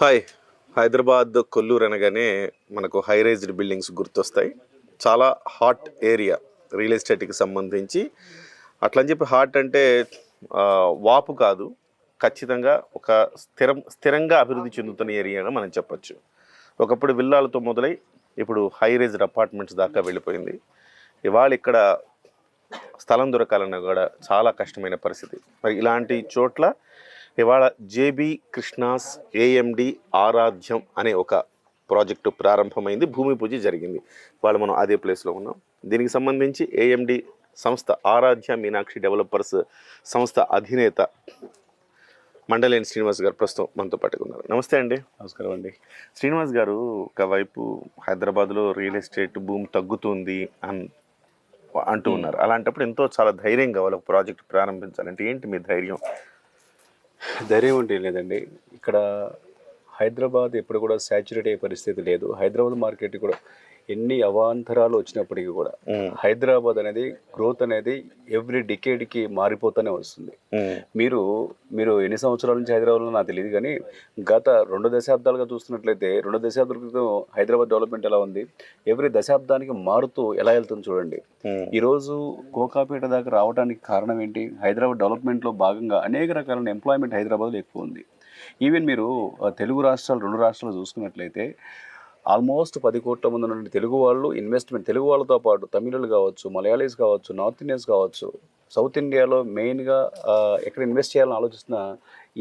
Hi. Hyderabad Kolluru అనగానే మనకు high raised buildings గుర్తొస్తాయి. చాలా హాట్ ఏరియా రియల్ ఎస్టేట్కి సంబంధించి. అట్లా అని చెప్పి హాట్ అంటే వాపు కాదు. ఖచ్చితంగా ఒక స్థిరం స్థిరంగా అభివృద్ధి చెందుతున్న ఏరియాగా మనం చెప్పొచ్చు. ఒకప్పుడు విల్లాలతో మొదలై ఇప్పుడు హై రేజ్డ్ అపార్ట్మెంట్స్ దాకా వెళ్ళిపోయింది. ఇవాళ ఇక్కడ స్థలం దొరకాలన్నా కూడా చాలా కష్టమైన పరిస్థితి. మరి ఇలాంటి చోట్ల ఇవాళ జేబీ కృష్ణాస్ ఏఎండి ఆరాధ్యం అనే ఒక ప్రాజెక్టు ప్రారంభమైంది. భూమి పూజ జరిగింది. వాళ్ళు మనం అదే ప్లేస్లో ఉన్నాం. దీనికి సంబంధించి ఏఎండి సంస్థ ఆరాధ్య మీనాక్షి డెవలపర్స్ సంస్థ అధినేత మండలేని శ్రీనివాస్ గారు ప్రస్తుతం మనతో పాటుగా ఉన్నారు. నమస్తే అండి. నమస్కారం అండి. శ్రీనివాస్ గారు ఒకవైపు హైదరాబాద్లో రియల్ ఎస్టేట్ భూమి తగ్గుతుంది అన్ అంటూ ఉన్నారు. అలాంటప్పుడు ఎంతో చాలా ధైర్యం కావాలి ఒక ప్రాజెక్ట్ ప్రారంభించాలంటే. ఏంటి మీ ధైర్యం? ధైర్యం ఉంటే లేదండి. ఇక్కడ హైదరాబాద్ ఎప్పుడు కూడా సాచురేట్ అయ్యే పరిస్థితి లేదు. హైదరాబాద్ మార్కెట్ కూడా ఎన్ని అవాంతరాలు వచ్చినప్పటికీ కూడా హైదరాబాద్ అనేది గ్రోత్ అనేది ఎవ్రీ డికేడ్కి మారిపోతూనే వస్తుంది. మీరు మీరు ఎన్ని సంవత్సరాల నుంచి హైదరాబాద్లో నాకు తెలియదు కానీ గత రెండు దశాబ్దాలుగా చూస్తున్నట్లయితే రెండు దశాబ్దాల క్రితం హైదరాబాద్ డెవలప్మెంట్ ఎలా ఉంది ఎవ్రీ దశాబ్దానికి మారుతూ ఎలా వెళ్తుంది చూడండి. ఈరోజు కోకాపేట దాకా రావడానికి కారణం ఏంటి? హైదరాబాద్ డెవలప్మెంట్లో భాగంగా అనేక రకాలైన ఎంప్లాయ్మెంట్ హైదరాబాద్లో ఎక్కువ ఉంది. ఈవెన్ మీరు తెలుగు రాష్ట్రాలు రెండు రాష్ట్రాలు చూసుకున్నట్లయితే ఆల్మోస్ట్ పది కోట్ల మంది ఉన్న తెలుగు వాళ్ళు ఇన్వెస్ట్మెంట్ తెలుగు వాళ్ళతో పాటు తమిళులు కావచ్చు మలయాళీస్ కావచ్చు నార్త్ ఇండియన్స్ కావచ్చు సౌత్ ఇండియాలో మెయిన్గా ఎక్కడ ఇన్వెస్ట్ చేయాలని ఆలోచిస్తున్న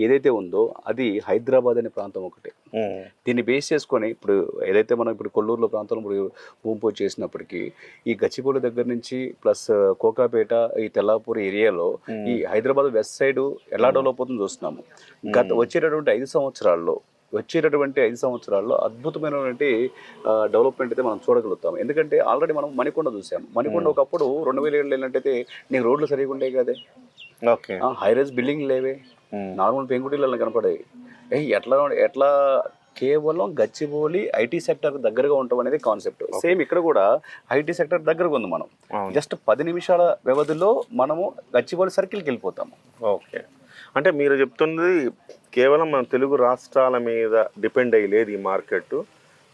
ఏదైతే ఉందో అది హైదరాబాద్ అనే ప్రాంతం ఒకటి. దీన్ని బేస్ చేసుకొని ఇప్పుడు ఏదైతే మనం ఇప్పుడు కొల్లూరులో ప్రాంతంలో ఇప్పుడు భూమి పూజ చేసినప్పటికీ ఈ గచ్చిబౌలి దగ్గర నుంచి ప్లస్ కోకాపేట ఈ తెల్లాపూర్ ఏరియాలో ఈ హైదరాబాద్ వెస్ట్ సైడ్ ఎలా డెవలప్ అవుతుందో చూస్తున్నాము. గత వచ్చేటటువంటి ఐదు సంవత్సరాల్లో వచ్చేటటువంటి ఐదు సంవత్సరాల్లో అద్భుతమైనటువంటి డెవలప్మెంట్ అయితే మనం చూడగలుగుతాం. ఎందుకంటే ఆల్రెడీ మనం మణికొండ చూసాం. మణికొండ ఒకప్పుడు రెండు వేల ఏళ్ళు వెళ్ళినట్టయితే నీకు రోడ్లు సరిగా ఉండేవి కదే? ఓకే. హై రైజ్ బిల్డింగ్ లేవే. నార్మల్ పెంకుటిల్లు కనపడేవి. ఏ ఎట్లా ఎట్లా కేవలం గచ్చిబౌలి ఐటీ సెక్టర్ దగ్గరగా ఉండటం అనేది కాన్సెప్ట్ సేమ్ ఇక్కడ కూడా ఐటీ సెక్టర్ దగ్గరగా ఉంది మనం. జస్ట్ పది నిమిషాల వ్యవధిలో మనము గచ్చిబౌలి సర్కిల్కి వెళ్ళిపోతాము. ఓకే. అంటే మీరు చెప్తున్నది కేవలం మన తెలుగు రాష్ట్రాల మీద డిపెండ్ అయ్యి లేదు ఈ మార్కెట్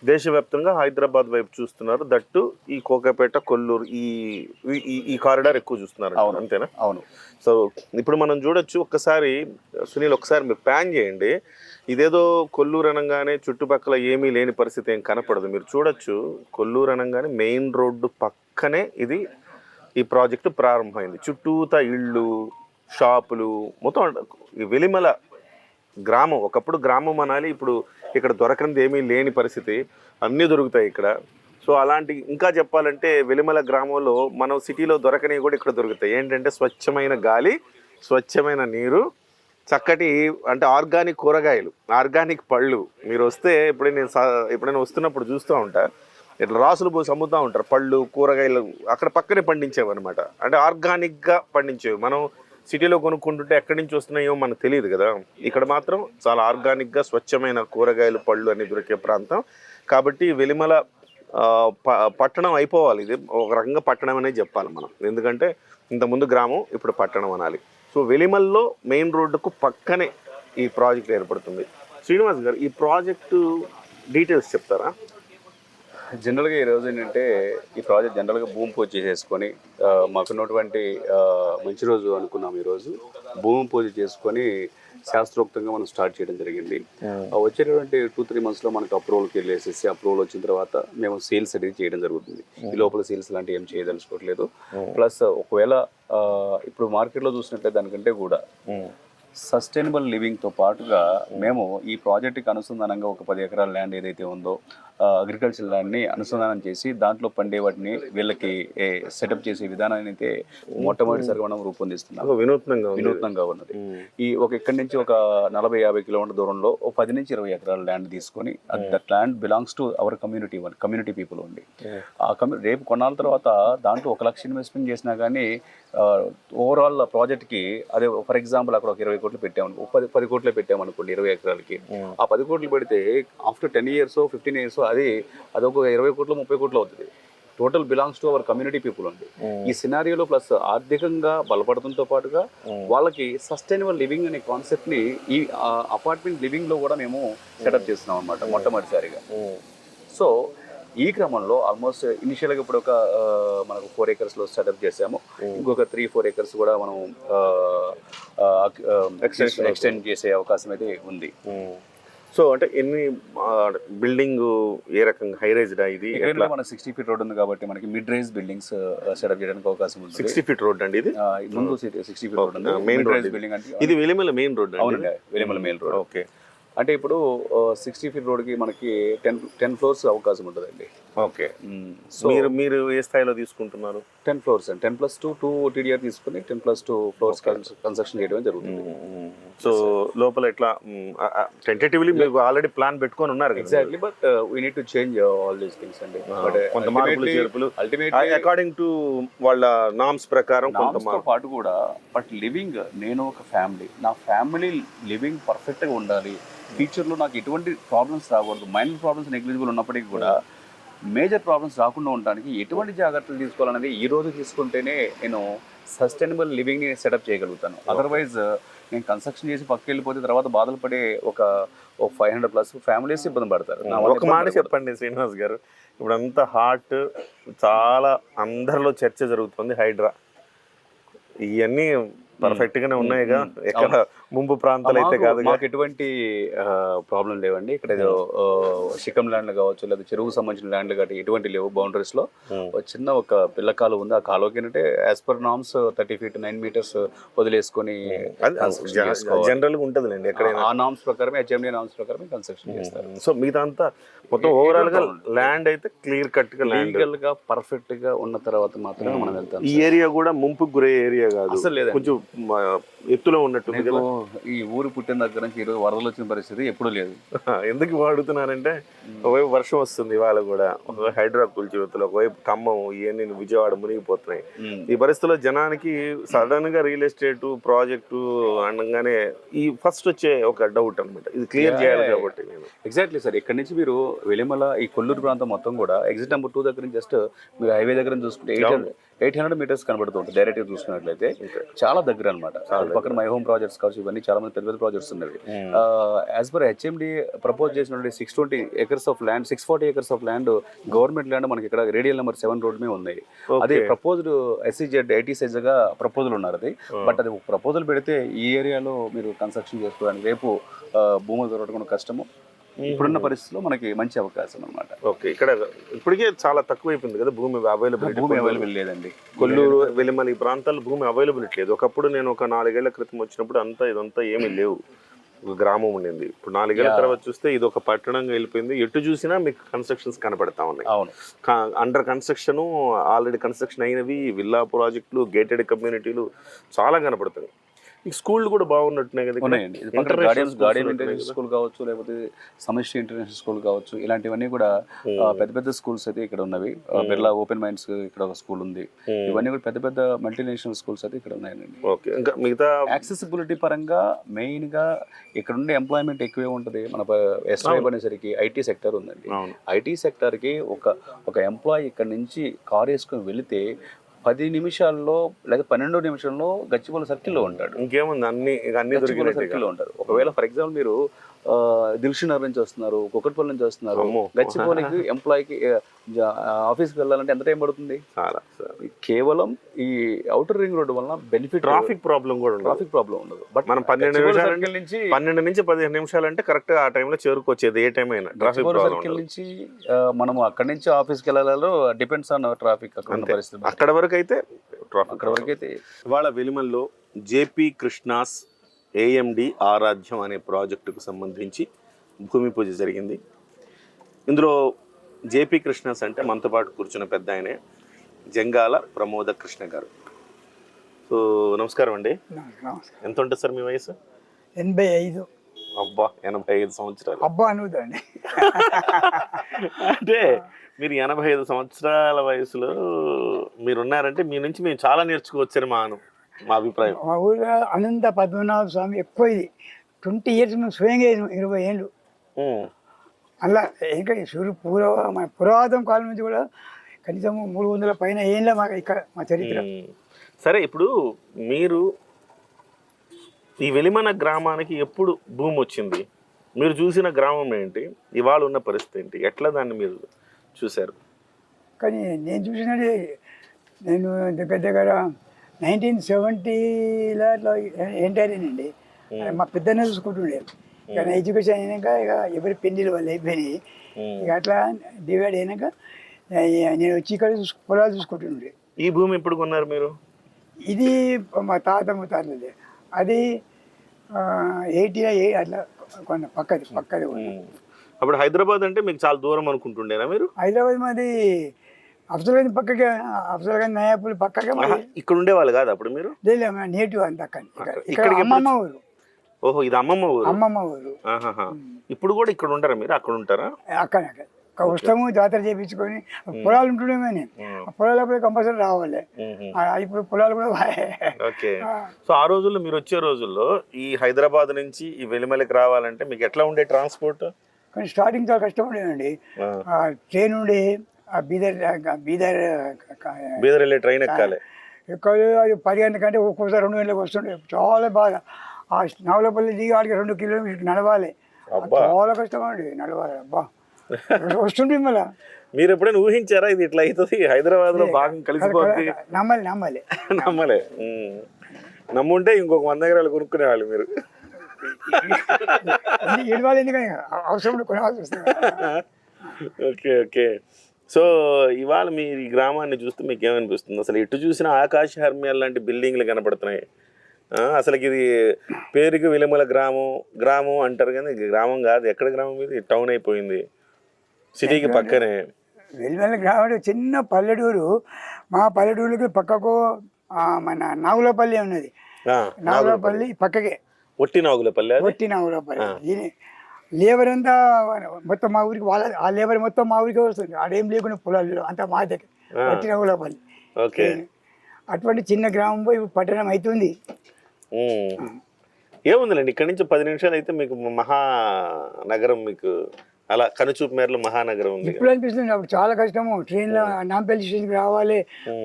దేశవ్యాప్తంగా హైదరాబాద్ వైపు చూస్తున్నారు. దట్టు ఈ కోకాపేట కొల్లూరు ఈ ఈ- ఈ కారిడార్ ఎక్కువ చూస్తున్నారు. అంతేనా? అవును. సో ఇప్పుడు మనం చూడొచ్చు ఒక్కసారి సునీల్ ఒకసారి మీరు ప్యాన్ చేయండి. ఇదేదో కొల్లూరు అనగానే చుట్టుపక్కల ఏమీ లేని పరిస్థితి ఏం కనపడదు. మీరు చూడొచ్చు కొల్లూరు అనగానే మెయిన్ రోడ్డు పక్కనే ఇది ఈ ప్రాజెక్టు ప్రారంభమైంది. చుట్టూతా ఇళ్ళు షాపులు మొత్తం ఈ వెలిమల గ్రామం ఒకప్పుడు గ్రామం అనాలి ఇప్పుడు ఇక్కడ దొరకనిది ఏమీ లేని పరిస్థితి. అన్నీ దొరుకుతాయి ఇక్కడ. సో అలాంటి ఇంకా చెప్పాలంటే వెలిమల గ్రామంలో మనం సిటీలో దొరకనివి కూడా ఇక్కడ దొరుకుతాయి. ఏంటంటే స్వచ్ఛమైన గాలి స్వచ్ఛమైన నీరు చక్కటి అంటే ఆర్గానిక్ కూరగాయలు ఆర్గానిక్ పళ్ళు. మీరు వస్తే ఎప్పుడైనా నేను సా- ఎప్పుడైనా వస్తున్నప్పుడు చూస్తూ ఉంటా. ఇట్లా రాసులు పోసి అమ్ముతూ ఉంటారు. పళ్ళు కూరగాయలు అక్కడ పక్కనే పండించేవి అనమాట అంటే ఆర్గానిక్గా పండించేవి. మనం సిటీలో కొనుక్కుంటుంటే ఎక్కడి నుంచి వస్తున్నాయో మనకు తెలియదు కదా. ఇక్కడ మాత్రం చాలా ఆర్గానిక్గా స్వచ్ఛమైన కూరగాయలు పళ్ళు అన్ని దొరికే ప్రాంతం. కాబట్టి వెలిమల ప- పట్టణం అయిపోవాలి. ఇది ఒక రకంగా పట్టణం అనే చెప్పాలి మనం. ఎందుకంటే ఇంతకుముందు గ్రామం ఇప్పుడు పట్టణం అనాలి. సో వెలిమల్లో మెయిన్ రోడ్డుకు పక్కనే ఈ ప్రాజెక్ట్ ఏర్పడుతుంది. శ్రీనివాస్ గారు ఈ ప్రాజెక్టు డీటెయిల్స్ చెప్తారా? జనరల్గా ఈరోజు ఏంటంటే ఈ ప్రాజెక్ట్ జనరల్గా భూమి పూజ చేసేసుకొని మాకున్నటువంటి మంచి రోజు అనుకున్నాం ఈరోజు భూమి పూజ చేసుకొని శాస్త్రోక్తంగా మనం స్టార్ట్ చేయడం జరిగింది. ఆ. వచ్చేటటువంటి టూ త్రీ మంత్స్లో మనకు అప్రూవల్కి వెళ్ళేసేసి అప్రూవల్ వచ్చిన తర్వాత మేము సేల్స్ అనేది చేయడం జరుగుతుంది. ఈ లోపల సేల్స్ లాంటివి ఏం చేయదలుచుకోవట్లేదు. ప్లస్ ఒకవేళ ఇప్పుడు మార్కెట్లో చూసినట్లయితే దానికంటే కూడా సస్టైనబుల్ లివింగ్తో పాటుగా మేము ఈ ప్రాజెక్టుకి అనుసంధానంగా ఒక పది ఎకరాల ల్యాండ్ ఏదైతే ఉందో అగ్రికల్చర్ ల్యాండ్ని అనుసంధానం చేసి దాంట్లో పండే వాటిని వీళ్ళకి సెటప్ చేసే విధానాన్ని అయితే మొట్టమొదటిసారిగా మనం రూపొందిస్తున్నాం. వినూత్నంగా వినూత్నంగా ఉన్నది. ఈ ఒక ఇక్కడి నుంచి ఒక నలభై యాభై కిలోమీటర్ దూరంలో ఒక పది నుంచి ఇరవై ఎకరాల ల్యాండ్ తీసుకొని that land belongs to our community one community people ఉంది ఆ కమ్యూ రేపు కొన్నాళ్ళ తర్వాత దాంట్లో ఒక లక్ష ఇన్వెస్ట్మెంట్ చేసినా కానీ ఓవరాల్ ప్రాజెక్ట్కి అదే ఫర్ ఎగ్జాంపుల్ అక్కడ ఒక ఇరవై కోట్లు పెట్టామనుకో ఒక పది పది కోట్లు పెట్టామనుకోండి ఇరవై ఎకరాలకి. ఆ. పది కోట్లు పెడితే after ten years fifteen years అది అదొక ఇరవై కోట్లు ముప్పై కోట్లు అవుతుంది. Total belongs to our community people ఉంది ఈ సినారియోలో ప్లస్ ఆర్థికంగా బలపడడంతో పాటుగా వాళ్ళకి సస్టైనబుల్ లివింగ్ అనే కాన్సెప్ట్ని ఈ అపార్ట్మెంట్ లివింగ్లో కూడా మేము సెటప్ చేస్తున్నాం అనమాట మొట్టమొదటిసారిగా. సో ఈ క్రమంలో ఆల్మోస్ట్ ఇనిషియల్గా ఇప్పుడు ఒక మనకు ఫోర్ ఏకర్స్లో సెటప్ చేసాము. ఇంకొక త్రీ ఫోర్ ఏకర్స్ కూడా మనం ఎక్స్టెండ్ చేసే అవకాశం అయితే ఉంది. సో అంటే ఎన్ని బిల్డింగ్ ఏ రకంగా హై రైజ్డా ఇది? మన సిక్స్టీ ఫీట్ రోడ్ ఉంది కాబట్టి మనకి మిడ్ రైజ్ బిల్డింగ్స్ సెటప్ చేయడానికి అవకాశం ఉంది సిక్స్టీ ఫీట్ రోడ్ అండి ఇది? ముందు సిక్స్టీ ఫీట్ రోడ్ ఉంది. మెయిన్ ఇది. బిల్డింగ్ అంటే ఇది వెలిమల మెయిన్ రోడ్ అవునండి వెలిమల మెయిన్ రోడ్ ఓకే అంటే ఇప్పుడు సిక్స్టీ ఫీట్ రోడ్కి మనకి టెన్ టెన్ ఫ్లోర్స్ అవకాశం ఉంటుందండి. ఓకే. సో మీరు మీరు ఏ స్థాయిలో తీసుకుంటున్నారు? టెన్ ఫ్లోర్స్ అండి. Ten plus two two TDR తీసుకుని ten plus two floors construction చేయడం జరుగుతుంది. సో లోపల ఎట్లా టెంటేటివ్లీ మీకు ఆల్రెడీ ప్లాన్ పెట్టుకొని ఉన్నారు exactly but we need to change all these things అండి. బట్ కొంత మార్పులు చేర్పులు. అల్టిమేట్లీ అకార్డింగ్ టు వాళ్ళ నామ్స్ ప్రకారం కొంత పాటు కూడా బట్ లివింగ్ నేను ఒక ఫ్యామిలీ నా ఫ్యామిలీ లివింగ్ పర్ఫెక్ట్గా ఉండాలి. ఫ్యూచర్లో నాకు ఎటువంటి ప్రాబ్లమ్స్ రాకూడదు. మైనర్ ప్రాబ్లమ్స్ నెగ్లిజిబుల్ ఉన్నప్పటికీ కూడా మేజర్ ప్రాబ్లమ్స్ రాకుండా ఉండడానికి ఎటువంటి జాగ్రత్తలు తీసుకోవాలనేది ఈ రోజు తీసుకుంటేనే నేను సస్టైనబుల్ లివింగ్ని సెటప్ చేయగలుగుతాను. అదర్వైజ్ నేను కన్స్ట్రక్షన్ చేసి పక్కకి వెళ్ళిపోతే తర్వాత బాధలు పడే ఒక ఫైవ్ హండ్రెడ్ ప్లస్ ఫ్యామిలీస్ ఇబ్బంది పడతారు. ఒక మాట చెప్పండి శ్రీనివాస్ గారు. ఇప్పుడు అంతా హాట్ చాలా అందరిలో చర్చ జరుగుతుంది హైడ్రా. ఇవన్నీ పర్ఫెక్ట్ గానే ఉన్నాయిగా. ఎక్కడ ముంపు ప్రాంతాలు అయితే కాదు మాకు ఎటువంటి ప్రాబ్లం లేవండి. ఇక్కడ ఏదో శిఖం ల్యాండ్లు కావచ్చు లేదా చెరువుకు సంబంధించిన ల్యాండ్లు కాబట్టి ఎటువంటి లేవు బౌండరీస్లో. ఒక చిన్న ఒక పిల్ల కాలువ ఉంది. ఆ కాలువకి ఏంటంటే as per norms thirty feet nine metres వదిలేసుకొని. జనరల్గా ఉంటదిలేండి ఎక్కడైనా. ఆ నామ్స్ ప్రకారం హెచ్ఎండి నామ్స్ ప్రకారం కన్స్ట్రక్షన్ చేస్తారు. సో మిగతా మొత్తం ఓవరాల్గా ల్యాండ్ అయితే క్లియర్ కట్గా లీగల్గా పర్ఫెక్ట్గా ఉన్న తర్వాత మాత్రమే మనం వెళ్తాం ఈ ఏరియా కూడా ముంపు గురే ఏరియా కాదు. అసలు. కొంచెం ఎత్తులో ఉన్నట్టుంది కదా. ఈ ఊరు పుట్టిన దగ్గర నుంచి ఈరోజు వరదలు వచ్చిన పరిస్థితి ఎప్పుడూ లేదు. ఎందుకు వాడుతున్నానంటే ఒకవైపు వర్షం వస్తుంది ఇవాళ కూడా ఒకవైపు హైడ్రా కూల్చివెత్తులు ఒకవైపు ఖమ్మం ఇవన్నీ విజయవాడ మునిగిపోతున్నాయి. ఈ పరిస్థితుల్లో జనానికి సడన్గా రియల్ ఎస్టేట్ ప్రాజెక్టు అనగానే ఈ ఫస్ట్ వచ్చే ఒక డౌట్ అన్నమాట. ఇది క్లియర్ చేయాలి కాబట్టి నేను. ఎగ్జాక్ట్లీ సార్ ఇక్కడ నుంచి మీరు వెలిమల ఈ కొల్లూరు ప్రాంతం మొత్తం కూడా ఎగ్జిట్ నెంబర్ టూ దగ్గర నుంచి జస్ట్ మీరు హైవే దగ్గర చూసుకుంటే ఎయిట్ హండ్రెడ్ మీటర్స్ కనబడుతుంటుంది డైరెక్ట్గా చూసుకున్నట్లయితే. చాలా దగ్గర అనమాట పక్కన మై హోమ్ ప్రాజెక్ట్స్ కావచ్చు ఇవన్నీ చాలా మంది పెద్ద పెద్ద ప్రాజెక్ట్స్ ఉన్నవి. యాజ్ పర్ హెచ్ఎండి ప్రపోజ్ చేసినటువంటి six twenty acres of land six forty acres of land government land మనకి ఇక్కడ రేడియల్ నెంబర్ సెవెన్ రోడ్ మీద ఉన్నాయి. అదే ప్రపోజ్డ్ ఎస్సీజెడ్ ఎయిటీ సైజ్గా ప్రపోజల్ ఉన్నారు అది. బట్ అది ప్రపోజల్ పెడితే ఈ ఏరియాలో మీరు కన్స్ట్రక్షన్ చేసుకోవడానికి రేపు భూములు దొరకడం కష్టము. ఇప్పుడున్న పరిస్థితిలో మనకి మంచి అవకాశం అనమాట ఓకే ఇక్కడ ఇప్పటికే చాలా తక్కువైపోయింది కదా భూమి అవైలబిలిటీ భూమి అవైలబుల్ లేదండి. కొల్లూరు వెలిమల ప్రాంతాల్లో భూమి అవైలబిలిటీ లేదు. ఒకప్పుడు నేను ఒక నాలుగేళ్ళ క్రితం వచ్చినప్పుడు అంతా ఇదంతా ఏమీ లేవు. ఒక గ్రామం ఉండింది. ఇప్పుడు నాలుగేళ్ళ తర్వాత చూస్తే ఇది ఒక పట్టణంగా వెళ్ళిపోయింది. ఎటు చూసినా మీకు కన్స్ట్రక్షన్స్ కనపడతా ఉన్నాయి. అవును. అండర్ కన్స్ట్రక్షన్ ఆల్రెడీ కన్స్ట్రక్షన్ అయినవి విల్లా ప్రాజెక్టులు గేటెడ్ కమ్యూనిటీలు చాలా కనపడుతున్నాయి ఈ స్కూళ్ళు కూడా బాగున్నట్టున్నాయి కదా? ఉన్నాయండి. గార్డియన్స్ గార్డియన్ ఇంటర్నేషనల్ స్కూల్ కావచ్చు లేకపోతే సమిష్టి ఇంటర్నేషనల్ స్కూల్ కావచ్చు ఇలాంటివన్నీ కూడా ఆ, పెద్ద పెద్ద స్కూల్స్ అయితే ఇక్కడ ఉన్నవి. బిర్లా ఓపెన్ మైండ్స్ ఇక్కడ ఒక స్కూల్ ఉంది. Hmm. ఇవన్నీ కూడా పెద్ద పెద్ద మల్టీనేషనల్ స్కూల్స్ అయితే ఇక్కడ ఉన్నాయండి. ఓకే ఇంకా మిగతా యాక్సెసిబిలిటీ పరంగా మెయిన్గా ఇక్కడ ఉండే ఎంప్లాయ్మెంట్ ఎక్కువే ఉంటుంది. మన వైపు అనేసరికి ఐటీ సెక్టర్ ఉందండి. ఐటీ సెక్టర్కి ఒక ఒక ఎంప్లాయీ ఇక్కడ నుంచి కార్ వేసుకొని వెళితే పది నిమిషాల్లో లేదా పన్నెండు నిమిషంలో గచ్చిబౌలి సర్కిల్లో ఉంటాడు. ఇంకేముంది? అన్ని అన్ని సర్కిల్లో ఉంటారు. ఒకవేళ ఫర్ ఎగ్జాంపుల్ మీరు దిల్షునగర్ నుంచి వస్తున్నారు కుక్కట్పల్లి నుంచి వస్తున్నారు. గచ్చిబౌలికి ఎంప్లాయీకి ఆఫీస్కి వెళ్ళాలంటే ఎంత టైం పడుతుంది? చాలా కేవలం ఈ అవుటర్ రింగ్ రోడ్డు వలన బెనిఫిట్ ట్రాఫిక్ ప్రాబ్లం కూడా ట్రాఫిక్ ప్రాబ్లం ఉండదు. బట్ మనం పన్నెండు నిమిషాలు నుంచి పన్నెండు నుంచి పదిహేను నిమిషాలు అంటే కరెక్ట్ ఆ టైంలో చేరుకొచ్చేది ఏ టైం అయినా. ట్రాఫిక్ సర్కిల్ నుంచి ఆ, మనము అక్కడి నుంచి ఆఫీస్కి వెళ్ళాలో డిపెండ్స్ ఆన్ ట్రాఫిక్ అక్కడ పరిస్థితి. అక్కడ వరకు అయితే ట్రాఫిక్ అక్కడ వరకు అయితే ఇవాళ వెలిమల్లో జేపీ కృష్ణాస్ ఏఎండి ఆరాధ్యం అనే ప్రాజెక్టుకు సంబంధించి భూమి పూజ జరిగింది. ఇందులో జేపీ కృష్ణాస్ అంటే మనతో పాటు కూర్చున్న పెద్ద ఆయనే జంగాల ప్రమోద కృష్ణ గారు. సో నమస్కారం అండి. నమస్కారం. ఎంత ఉంటుంది సార్ మీ వయసు? ఎనభై ఐదు. అబ్బా ఎనభై ఐదు సంవత్సరాలు. అబ్బా అనుదండి అంటే మీరు ఎనభై ఐదు సంవత్సరాల వయసులో మీరు ఉన్నారంటే మీ నుంచి మేము చాలా నేర్చుకోవచ్చని మా అను- మా అభిప్రాయం. మా ఊళ్ళో అనంత పద్మనాభ స్వామి ఎక్కువ ఇది. ట్వంటీ ఇయర్స్ మేము స్వయంగా ఇరవై ఏళ్ళు. అలా ఇంకా సూర్య పూర్వ మన పురాతన కాలం నుంచి కూడా కనీసం మూడు వందల పైన ఏంలా మా ఇక్కడ మా చరిత్ర. సరే ఇప్పుడు మీరు ఈ వెలిమన గ్రామానికి ఎప్పుడు భూమి వచ్చింది? మీరు చూసిన గ్రామం ఏంటి? ఇవాళ ఉన్న పరిస్థితి ఏంటి? ఎట్లా దాన్ని మీరు చూశారు? కానీ నేను చూసినది నేను దగ్గర దగ్గర నైన్టీన్ సెవెంటీలో అట్లా ఎంటర్ అయ్యానండి మా పెద్దనే చూసుకుంటుండే. కానీ ఎడ్యుకేషన్ అయినాక ఇక ఎవరి పెళ్ళిలు వాళ్ళు అయిపోయినాయి. ఇక అట్లా డివైడ్ అయినాక నేను వచ్చి ఇక్కడ పొలాలు చూసుకుంటుండే. ఈ భూమి ఎప్పుడు కొన్నారు మీరు? ఇది మా తాత ముత్తాతలదే. అది ఎయిటీ అట్లా కొన్న పక్కది పక్కది. అప్పుడు హైదరాబాద్ అంటే మీకు చాలా దూరం అనుకుంటుండేనా మీరు? హైదరాబాద్ మాది అఫ్జల్గంజ్ పక్కకే అఫ్జల్గంజ్ నయాపూర్ పక్కకే ఆహా, మాది ఇక్కడ ఉండేవాళ్ళు కాదు అప్పుడు మీరు? లేదు నేటివ్ అంత అక్కడ ఇక్కడ అమ్మమ్మ ఊరు. ఓహో ఇది అమ్మమ్మ ఊరు? అమ్మమ్మ ఊరు. ఇప్పుడు కూడా ఇక్కడ ఉంటారా మీరు? అక్కడ ఉంటారా? అక్కడ వస్తాము జాతర చేయించుకొని పొలాలు ఉంటుండేమే నేను పొలాలు అప్పుడు కంపల్సరీ రావాలి. ఇప్పుడు పొలాలు కూడా ఓకే. సో ఆ రోజుల్లో మీరు వచ్చే రోజుల్లో ఈ హైదరాబాద్ నుంచి ఈ వెలిమలకి రావాలంటే మీకు ఎట్లా ఉండే ట్రాన్స్పోర్ట్? కానీ స్టార్టింగ్ చాలా కష్టం ఉండేదండి ఆ, ట్రైన్ ఉండే బీదర్ ఆ, బీదర్ బీదర్ వెళ్ళే ట్రైన్ ఎక్కాలి ఎక్కడ అది పది గంటల కంటే ఒక్కోసారి రెండు గంటలకు వస్తుండే చాలా బాగా ఆ నవలపల్లి దిగి ఆడికి రెండు కిలోమీటర్లు నడవాలి. చాలా కష్టం అండి నడవాలి అబ్బా వస్తుండే మళ్ళా మీరు ఎప్పుడైనా ఊహించారా ఇది ఇట్లా అవుతుంది హైదరాబాద్లో భాగం కలిసిపోద్ది నమ్మాలి నమ్మాలి నమ్మలే. నమ్ముంటే ఇంకొక వంద ఎకరాలు కొనుక్కునేవాళ్ళు మీరు ఎందుకని అవసరం ఓకే ఓకే సో ఇవాళ మీరు ఈ గ్రామాన్ని చూస్తే మీకు ఏమనిపిస్తుంది అసలు ఎటు చూసినా ఆకాశ హర్మ్యాలు లాంటి బిల్డింగ్లు కనపడుతున్నాయి. ఆ, అసలుకి ఇది పేరుకి విలుమల గ్రామం గ్రామం అంటారు కానీ ఇది గ్రామం కాదు. ఎక్కడ గ్రామం ఇది? టౌన్ అయిపోయింది. సిటీకి పక్కనే. వెల్లువెల్ల గ్రామం చిన్న పల్లెటూరు. మా పల్లెటూరుకి పక్కకు మన నాగులపల్లి ఉన్నది. నాగులపల్లి పక్కకే. ఒట్టి నాగులపల్లి ఒట్టి నాగులపల్లి. లేబర్ అంతా మొత్తం మా ఊరికి వాళ్ళ ఆ లేబర్ మొత్తం మా ఊరికే వస్తుంది. ఆడేం లేకుండా పొలాలు. అంతా మా దగ్గర. ఓకే. అటువంటి చిన్న గ్రామం పోయి పట్టణం అవుతుంది. ఏముందిలేండి? ఇక్కడ నుంచి పది నిమిషాలు అయితే మీకు మహానగరం మీకు అలా కనుచూపు మేరలో మహానగరం ఉంది ఇప్పుడు అనిపిస్తుంది అప్పుడు చాలా కష్టము. ట్రైన్లో నాంపల్లి స్టేషన్కి రావాలి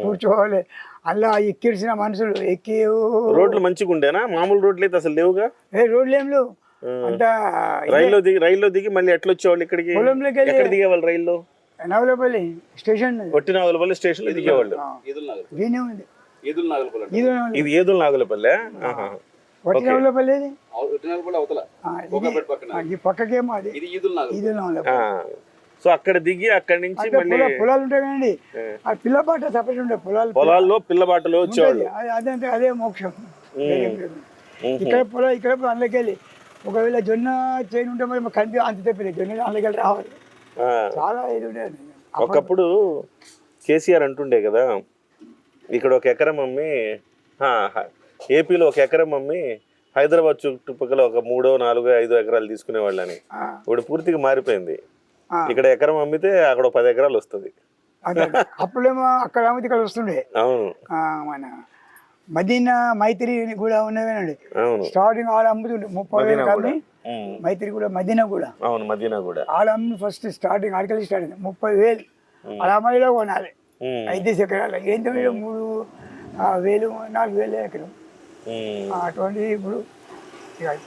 కూర్చోవాలి. అలా ఎక్కిడిసిన మనుషులు ఎక్కి రోడ్లు మంచిగా ఉండేనా మామూలు రోడ్లు అయితే అసలు లేవుగా? ఏ రోడ్లు ఏం లేవు. అంతా రైల్లో దిగి రైల్లో దిగి మళ్ళీ ఎట్లా వచ్చేవాళ్ళు ఇక్కడికి ఎక్కడ దిగేవాళ్ళు రైల్లో? నవలపల్లి స్టేషన్ ఒట్టి నాగులపల్లి? స్టేషన్లో దిగేవాళ్ళు ఇది నవల- ఇది ఏదో నాగులపల్లె? నవలపల్లి? ఒట్టి ఆ, ఈ పక్కకేమో అది. ఇది ఈదుల్ నవలపల్లి. సో అక్కడ దిగి అక్కడి నుంచి అంటే మళ్ళీ పొలా- పొలాలు ఉంటాయి కదండి ఆ పిల్ల పాట సపరేట్ ఉంటాయి పొలాలు. పొలాల్లో పిల్లబాటలో వచ్చేవాళ్ళు. అది- అదే మోక్షం. ఇక్కడ పొలం ఇక్కడ అందులోకి వెళ్ళి. ఒకవేళ జొన్న చేయని ఉంటే మరి అంత తెప్పలేదు జొన్న వెళ్ళి రావాలి. చాలా ఇది ఉండేది ఒకప్పుడు కేసీఆర్ అంటుండే కదా ఇక్కడ ఒక ఎకరం అమ్మి ఏపీలో ఒక ఎకరం అమ్మి హైదరాబాద్ చుట్టుపక్కల ఒక మూడో నాలుగో ఐదో ఎకరాలు తీసుకునేవాళ్ళని. ఇప్పుడు పూర్తిగా మారిపోయింది. ఇక్కడ ఎకరం అమ్మితే అక్కడ పది ఎకరాలు వస్తుంది. అప్పుడేమో అక్కడ అమ్మితే ఇక్కడ వస్తుండే. అవును. మన మదీనా మైత్రి కూడా ఉన్నవేనండి. స్టార్టింగ్ ఆడ అమ్ముతుండే ముప్పై వేలు ఉమ్, మైత్రి కూడా మదీనా కూడా. అవును మదీనా కూడా. ఆడ అమ్మి ఫస్ట్ స్టార్టింగ్ ఆడికెళ్ళి స్టార్ట్ అయింది ముప్పై వేలు. అలా అమ్మాయిలో కొనాలి. ఐదు ఎకరాలు ఏంటో మూడు వేలు నాలుగు వేలు ఎకరం. అటువంటి ఇప్పుడు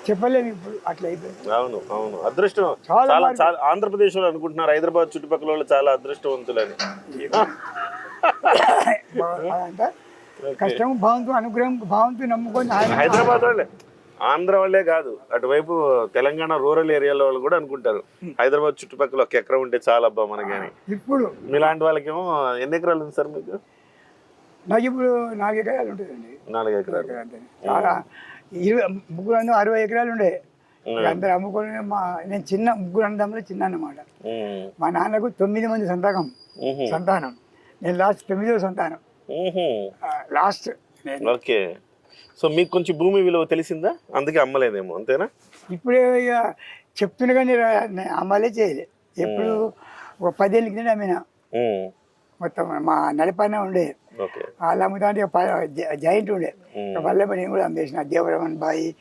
చెప్పలేము ఇప్పుడు అట్లా అయిపోయింది. అవును అవును. అదృష్టం. చాలా చాలా ఆంధ్రప్రదేశ్లో అనుకుంటున్నారు హైదరాబాద్ చుట్టుపక్కల వాళ్ళు చాలా అదృష్టవంతులని. అదంతా కష్టం భావంతో అనుగ్రహం భావంతో నమ్ముకొని హైదరాబాద్ వాళ్ళే. ఆంధ్ర వాళ్ళే కాదు. అటువైపు తెలంగాణ రూరల్ ఏరియాలో వాళ్ళు కూడా అనుకుంటారు. హైదరాబాద్ చుట్టుపక్కల ఒక ఎకరం ఉంటే చాలా అబ్బా మనకి అని ఇప్పుడు మీలాంటి వాళ్ళకేమో ఎన్ని ఎకరాలు ఉంది సార్ మీకు? నాకు ఇప్పుడు నాలుగు ఎకరాలు ఉంటుందండి. నాలుగు ఎకరాలు. చాలా ఇరవై ముగ్గురు అరవై ఎకరాలు ఉండే. ఇక అందరు అమ్ముకొని మా నేను చిన్న ముగ్గురు అన్నదమ్ములు చిన్న అన్నమాట. ఉమ్, మా నాన్నకు తొమ్మిది మంది సంతానం. సంతానం. నేను లాస్ట్ తొమ్మిదో సంతానం. లాస్ట్ నేను. ఓకే. సో మీకు కొంచెం భూమి విలువ తెలిసిందా? అందుకే అమ్మలేదేమో అంతేనా? ఇప్పుడే ఇక చెప్తున్నా కానీ రా- నేను అమలే చేయలే. ఎప్పుడు ఒక పదేళ్ళ కింద అమ్మిన. మొత్తం మా నడిపైన ఉండే. ఓకే. వాళ్ళు అమ్ముతాంటే జాయింట్ ఉండే. వల్ల నేను కూడా అమ్మేసిన. దేవరమన్ బాయి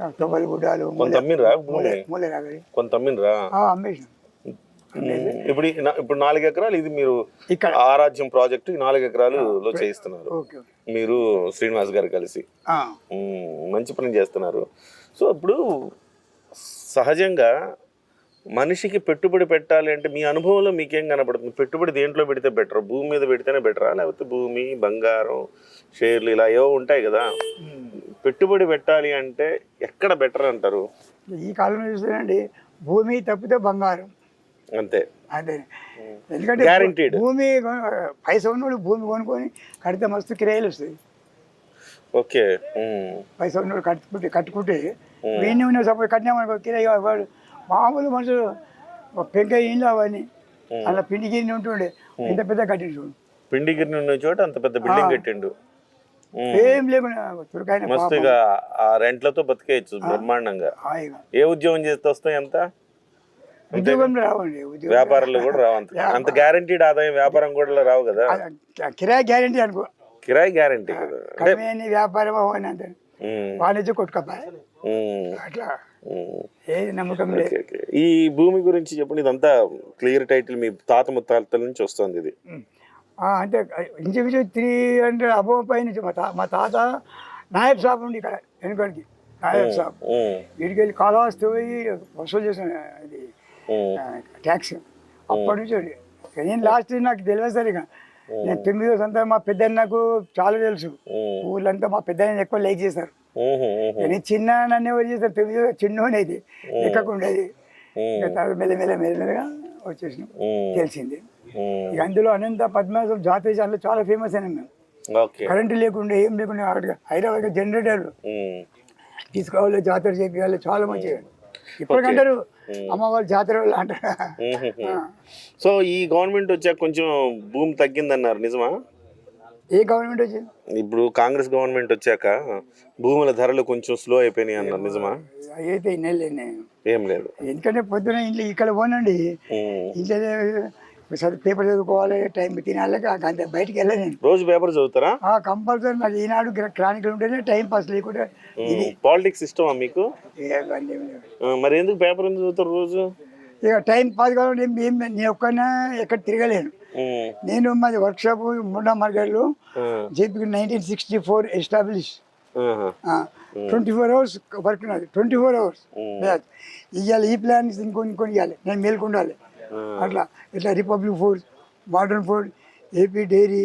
తొవ్వల గుడ్డాలు కొంత అమ్మినరా భూమి? మూలే రాగడి కొంత అమ్మినరా అమ్మేసిన. ఇప్పుడు ఇప్పుడు నాలుగు ఎకరాలు ఇది మీరు ఇక్కడ. ఆరాధ్యం ప్రాజెక్టు ఈ నాలుగు ఎకరాలు చేయిస్తున్నారు. మీరు శ్రీనివాస్ గారు కలిసి. మంచి పని చేస్తున్నారు. సో ఇప్పుడు సహజంగా మనిషికి పెట్టుబడి పెట్టాలి అంటే మీ అనుభవంలో మీకేం కనపడుతుంది పెట్టుబడి దేంట్లో పెడితే బెటర్? భూమి మీద పెడితేనే బెటరా? లేకపోతే భూమి బంగారం షేర్లు ఇలా ఏవో ఉంటాయి కదా. పెట్టుబడి పెట్టాలి అంటే ఎక్కడ బెటర్ అంటారు? ఈ కాలంలో చూస్తానండి భూమి తప్పితే బంగారం. అంతే. అదే ఎందుకంటే. భూమి పైసా ఉన్నోడు భూమి కొనుక్కొని కడితే మస్తు కిరాయిలు వస్తాయి. ఓకే. పైసా ఉన్నోడు కట్టుకుంటే కట్టుకుంటే వీడిని ఉన్న సపోజ్ కట్టినామనుకో కిరాయి వాడు మామూలు మనుషులు పెంకాయ ఇండ్లు అవన్నీ అలా పిండి గిన్నె ఉంటుండే ఇంత పెద్ద కట్టించు పిండిగిరి ఉన్న చోట అంత పెద్ద బిల్డింగ్ కట్టిండు. ఏం లేకుండా చురకాయన మస్తుగా ఆ రెంట్లతో బతికేయచ్చు బ్రహ్మాండంగా. ఏ ఉద్యోగం చేస్తే వస్తాయి ఎంత ఉద్యోగంలో రావండి ఉద్యోగం వ్యాపారంలో కూడా రావు అంత. అంత గ్యారంటీడ్ ఆదాయం వ్యాపారం కూడా రావు కదా? కిరాయి గ్యారంటీ అనుకో. కిరాయి గ్యారంటీ కదా? వ్యాపారం అంత వాణిజ్య కొట్టుకపోయి ఉమ్, అట్లా. ఏది నమ్మకం లేదు. ఈ భూమి గురించి చెప్పండి ఇదంతా క్లియర్ టైటిల్ మీ తాత ముత్తాతల నుంచి వస్తుంది ఇది. అంటే ఇంచుమించు త్రీ హండ్రెడ్ అబోవ్ పైన మా తా మా తాత నాయబ్ సాబ్ ఉండి ఇక్కడ వెనుకడికి. నాయబ్ ఉమ్, వీడికి వెళ్ళి కాళహస్తి పోయి వసూలు చేసాను అది ఉమ్, ట్యాక్స్. అప్పటి నుంచి. నేను లాస్ట్ నాకు తెలియదు సరిగా. నేను తొమ్మిదో సంతా మా పెద్దన్నకు చాలా తెలుసు. ఊళ్ళంతా మా పెద్దన్న ఎక్కువ లైక్ ఉహు, నేను చిన్న నన్ను ఎవరు చేస్తారు? తొమ్మిదో చిన్నోనే ఇది ఎక్కకుండేది మెల్లమెల్ల మెల్లమెల్లగా వచ్చేసినాం. తెలిసింది. ఇక అందులో అనంత పద్మాసం జాతీయ ఛానల్ చాలా ఫేమస్ అయినాం మేము. కరెంటు లేకుండా ఏం లేకుండా హైదరాబాద్ జనరేటర్. తీసుకోవాలి జాతర చేపించాలి చాలా మంచిగా. ఇప్పటికంటారు వాళ్ళు జాతర అంటారు. సో ఈ గవర్నమెంట్ వచ్చాక కొంచెం భూమి తగ్గిందన్నారు నిజమా? ఏ గవర్నమెంట్ వచ్చింది? ఇప్పుడు కాంగ్రెస్ గవర్నమెంట్ వచ్చాక భూముల ధరలు కొంచెం స్లో అయిపోయినాయి అన్నారు నిజమా? అయితే ఏం లేదు. ఎందుకంటే పొద్దున ఇంట్లో ఇక్కడ పోనండి. ఇంట్లో చదువు పేపర్ చదువుకోవాలి టైం తినాలి అంతే బయటికి వెళ్ళను నేను. రోజు పేపర్ చదువుతారా? ఆ కంపల్సరీ మరి ఈనాడు క్రానికల్ ఉంటేనే టైం పాస్ లేకుండా ఇది. పాలిటిక్స్ ఇష్టమా మీకు? మరి ఎందుకు పేపర్ చదువుతారు రోజు? ఇక టైం పాస్ ఏం నేను ఒక్కనే ఎక్కడ తిరగలేను. నేను మాది వర్క్షాప్ ముండా మార్కెట్లో JP nineteen sixty four establish. Twenty four hours work ఉన్నది ట్వంటీ ఫోర్ అవర్స్. ఇవ్వాలి ఈ ప్లాన్ ఇంకొని ఇంకొని ఇవ్వాలి నేను మేల్కొండాలి. అట్లా ఇట్లా Republic Food Modern Food AP Dairy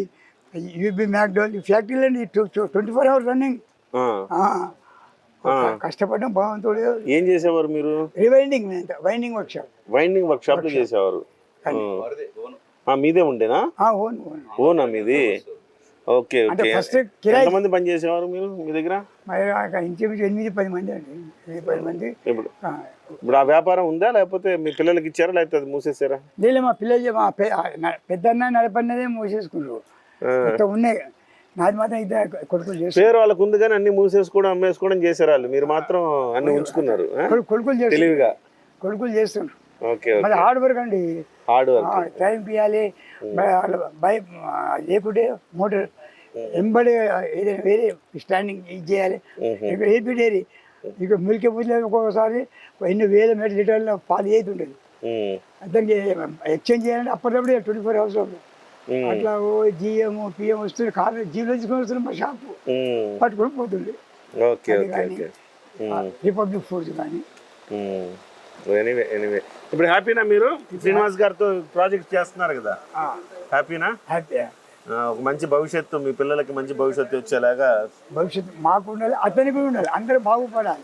UB McDowell ఈ ఫ్యాక్టరీలు అండి ట్వంటీ ఫోర్ అవర్స్ రన్నింగ్ ఆ. కష్టపడడం బాగుంటుంది ఏం చేసేవారు మీరు? Rewinding winding workshop winding workshop చేసేవారు. ఆ. ఆ, మీదే ఉండేనా? Own own. ఓనా మీది? ఓకే అంటే ఓకే. ఫస్ట్ కిరాయి ఎంతమంది పని చేసేవారు మీరు మీ దగ్గర? ఇంచుమించు ఎనిమిది పది మంది అండి. ఎనిమిది పది మంది. ఇప్పుడు ఆ, ఇప్పుడు ఆ వ్యాపారం ఉందా? లేకపోతే మీ పిల్లలకి ఇచ్చారా? లేకపోతే అది మూసేసారా? లేదు మా పిల్లలు మా పె- ఆ, నా- పెద్దన్న నడపన్నదే మూసేసుకున్నారు ఆ. మొత్తం ఉన్నాయి. నాది మాత్రం ఇద్దరు కొడుకులు చేస్తారు పేరు వాళ్ళకు ఉంది కానీ అన్ని మూసేసుకోవడం అమ్మేసుకోవడం చేశారు వాళ్ళు. మీరు మాత్రం అన్ని ఉంచుకున్నారు కొడుకులు తెలివిగా. కొడుకులు చేస్తున్నారు ఓకే మరి హార్డ్ వర్క్ అండి. Hard work. టైం పియాలి బై లేకుంటే మోటార్ ఎంబడి ఏదైనా వేరే స్టాండింగ్ ఇది చేయాలి. AP dairy. ఇక మిల్క్ పూజలు ఒక్కొక్కసారి ఎన్ని వేల మీటర్ లీటర్ల పాలు అవుతుండేది దానికి ఎక్స్చేంజ్ చేయాలంటే అప్పటికప్పుడు ట్వంటీ ఫోర్ అవర్స్ అట్లా ఓ జిఎం పిఎం వస్తుంది కాదు జీలో తీసుకొని వస్తుంది మా షాపు. పట్టుకొని పోతుంది రిపబ్లిక్ ఫుడ్స్ కానీ. Anyway anyway. ఇప్పుడు హ్యాపీనా మీరు? శ్రీనివాస్ గారితో ప్రాజెక్ట్ చేస్తున్నారు కదా. హ్యాపీనా? హ్యాపీ ఒక మంచి భవిష్యత్తు మీ పిల్లలకి మంచి భవిష్యత్తు వచ్చేలాగా భవిష్యత్తు మాకు ఉండాలి అతనికి ఉండాలి అందరూ బాగుపడాలి.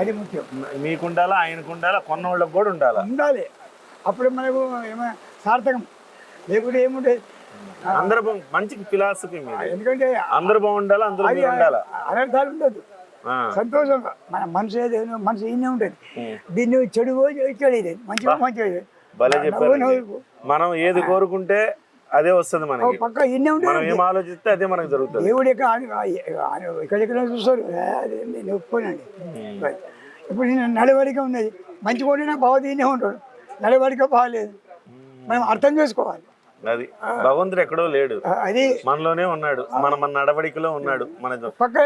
అది ముఖ్యం. మీకు ఉండాలా ఆయనకు ఉండాలా కొన్న వాళ్ళకి కూడా ఉండాలా? ఉండాలి. అప్పుడు మనకు ఏమైనా సార్థకం. లేకుంటే ఏముంటుంది అందరూ మంచి ఫిలాసఫీ మీద. ఎందుకంటే అందరూ బాగుండాలా అందరూ ఉండాలా అనర్థాలు ఉండదు. సంతోషంగా. మన మనసు ఏదో మనసు ఈయనే ఉంటుంది. దీన్ని చెడు చెడు ఇది మంచి మంచి భలే చెప్పారు మనం ఏది కోరుకుంటే అదే వస్తుంది మనకి. పక్క ఉంటుంది మనం ఏం ఆలోచిస్తే అదే మనకు జరుగుతుంది. దేవుడు ఎక్కడ ఎక్కడెక్కడ చూస్తారు. నేను ఒప్పుకోనండి. ఇప్పుడు నేను నడవడిక ఉన్నది. మంచి కూడా బాగా ఈయనే ఉంటాడు. నడవడిక బాగాలేదు. మనం అర్థం చేసుకోవాలి. అది భగవంతుడు ఎక్కడో లేడు. అది మనలోనే ఉన్నాడు. మన మన నడవడికలో ఉన్నాడు. మన పక్క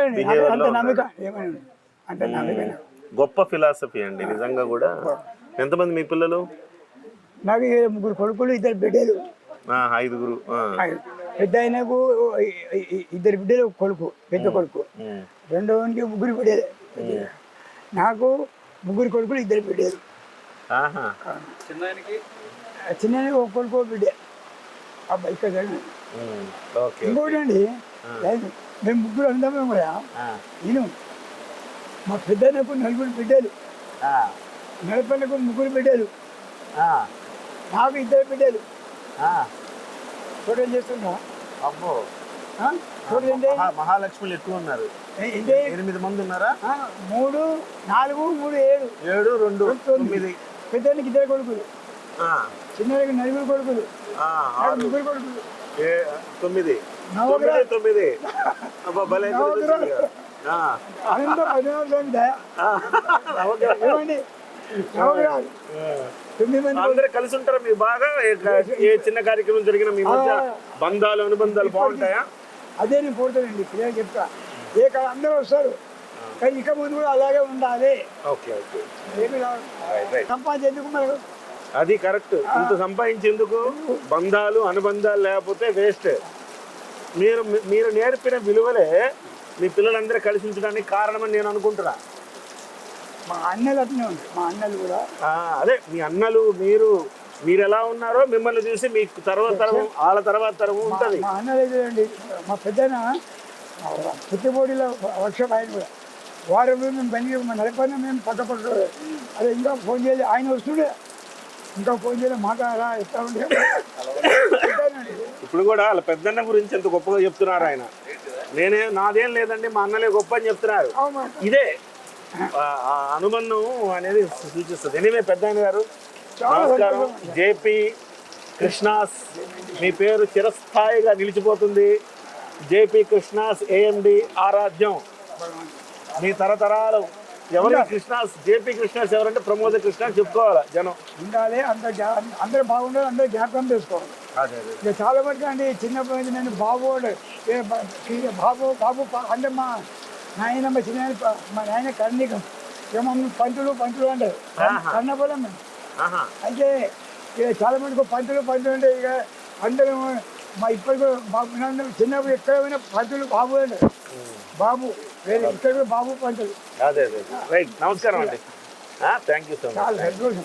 అంత నమ్మిక. ఏమైనా? అంత నమ్మిక. గొప్ప ఫిలాసఫీ అండి. నిజంగా కూడా ఎంతమంది మీ పిల్లలు? నాకు ముగ్గురు కొడుకులు ఇద్దరు బిడ్డలు. ఐదుగురు. పెద్ద ఆయనకు ఇద్దరు బిడ్డలు ఒక కొడుకు పెద్ద కొడుకు. ఉమ్. రెండో వానికి ముగ్గురు బిడ్డలు. నాకు ముగ్గురు కొడుకులు ఇద్దరు బిడ్డలు. చిన్న ఒక కొడుకు బిడ్డ. అబ్బాయి ఇక్కడ ఇంకోటి అండి మేము ముగ్గురు అందమే కూడా. నేను మా పెద్దనకు నలుగురు బిడ్డలు. ఆ. నడపలకు ముగ్గురు బిడ్డలు. ఆ. నాకు ఇద్దరు బిడ్డలు. ఆ. టోటల్ చేస్తున్నా అబ్బో? టోటల్ ఏంటి మహా- మహాలక్ష్ములు ఎక్కువ ఉన్నారు ఏ- ఎనిమిది మంది ఉన్నారా? మూడు నాలుగు మూడు ఏడు. ఏడు రెండు తొమ్మిది. పెద్దానికి ఇద్దరు కొడుకులు. ఆ. చిన్నకి నలుగురు కొడుకులు. ముగ్గురు కొడుకులు. ఏ- తొమ్మిది. తొమ్మిది. అనంత. నవగ్రహం. ఏమండి? అందరూ కలిసి ఉంటారా? మీరు బాగా ఏ- చిన్న కార్యక్రమం జరిగినా మీ మధ్య బంధాలు అనుబంధాలు బాగుంటాయా? అదే నేను పోతానండి పిల్లలు చెప్తా. ఏ కాదు అందరూ వస్తారు. కానీ ఇక ముందు కూడా అలాగే ఉండాలి. Okay okay. ఏమి సంపాదించేందుకు మనకు అది కరెక్ట్. ఇంత సంపాదించేందుకు బంధాలు అనుబంధాలు లేకపోతే వేస్ట్. మీరు మీరు నేర్పిన విలువలే మీ పిల్లలందరూ కలిసి ఉంచడానికి కారణమని నేను అనుకుంటున్నా. మా అన్నలు అట్నే ఉంటారు మా అన్నలు కూడా. ఆ, అదే మీ అన్నలు మీరు మీరు ఎలా ఉన్నారో మిమ్మల్ని చూసి మీకు తర్వాత తరం వాళ్ళ తర్వాత తరం ఉంటది. మా అన్నలు చూడండి మా పెద్దన పుట్టిపోటీలో వర్షం ఆయన కూడా. వారంలో మేము బండి మా మేము పక్క పక్క అదే ఇంకా ఫోన్ చేయలేదు ఆయన వస్తుండే. ఇంకా ఫోన్ చేయలేదు మాట్లాడారా ఎట్లా ఉండే? పెద్దనండి. ఇప్పుడు కూడా వాళ్ళ పెద్దన్న గురించి ఎంత గొప్పగా చెప్తున్నారు ఆయన. నేనే నాదేం లేదండి మా అన్నలే గొప్ప అని చెప్తున్నారు. అవును. ఇదే అనుబంధం అనేది సూచిస్తుంది. ఎనివే పెద్ద గారు నమస్కారం. జేపీ కృష్ణాస్ మీ పేరు చిరస్థాయిగా నిలిచిపోతుంది. JP Krishna's AMD Aaradhyam. మీ తరతరాలు ఎవరి? కృష్ణాస్ జేపీ కృష్ణాస్ ఎవరంటే ప్రమోద కృష్ణ చెప్పుకోవాలి జనం? ఉండాలి అందరూ అందరూ బాగుండాలి అందరూ జ్ఞాపకం చేసుకోవాలి చాలా మటుకు అండి చిన్నప్పటి నుంచి నేను బాబు బాబు బాబు అంటే మా నాయన మా చిన్న మా నాయన కర్ణికం ఇక మమ్మల్ని పంతులు పంతులు అంటారు కన్నపోలం మేము. అయితే ఇక చాలా మందికి పంతులు పంతులు అంటే ఇక అందరూ మా ఇప్పటికి బాబు నన్ను చిన్నప్పుడు ఎక్కడ పోయినా పంతులు బాబు అంటారు బాబు వేరే ఇక్కడ కూడా బాబు పంతులు. అదే అదే. రైట్. నమస్కారం అండి. థ్యాంక్ యూ సో మచ్ చాలా సంతోషం.